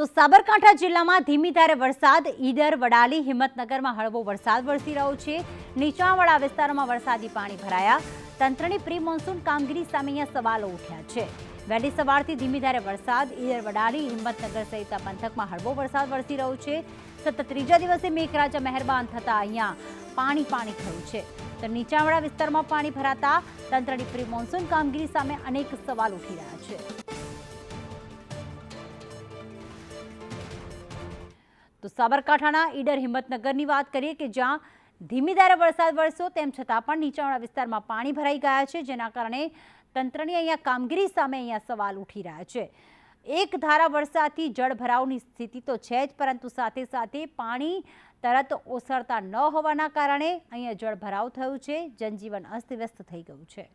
તો સાબરકાંઠા જિલ્લામાં ધીમી ધારે વરસાદ, ઈડર, વડાલી, હિંમતનગરમાં હળવો વરસાદ વરસી રહ્યો છે. નીચાણવાળા વિસ્તારોમાં વરસાદી પાણી ભરાયા. તંત્રની પ્રી મોન્સૂન કામગીરી સામે અહીંયા સવાલો ઉઠ્યા છે. વહેલી સવારથી ધીમી ધારે વરસાદ, ઈડર, વડાલી, હિંમતનગર સહિતના પંથકમાં હળવો વરસાદ વરસી રહ્યો છે. સતત ત્રીજા દિવસે મેઘરાજા મહેરબાન થતાં અહીંયા પાણી પાણી થયું છે. તો નીચાણવાળા વિસ્તારમાં પાણી ભરાતા તંત્રની પ્રી મોન્સૂન કામગીરી સામે અનેક સવાલ ઉઠી રહ્યા છે. તો સાબરકાંઠાના ઈડર હિંમતનગરની વાત કરીએ કે જ્યાં ધીમી ધારે વરસાદ વરસ્યો, તેમ છતાં પણ નીચાણવાળા વિસ્તારમાં પાણી ભરાઈ ગયા છે, જેના કારણે તંત્રની અહીંયા કામગીરી સામે અહીંયા સવાલ ઉઠી રહ્યા છે. એક ધારા વરસાદથી જળભરાવની સ્થિતિ તો છે જ, પરંતુ સાથે સાથે પાણી તરત ઓસરતા ન હોવાના કારણે અહીંયા જળભરાવ થયું છે, જનજીવન અસ્તવ્યસ્ત થઈ ગયું છે.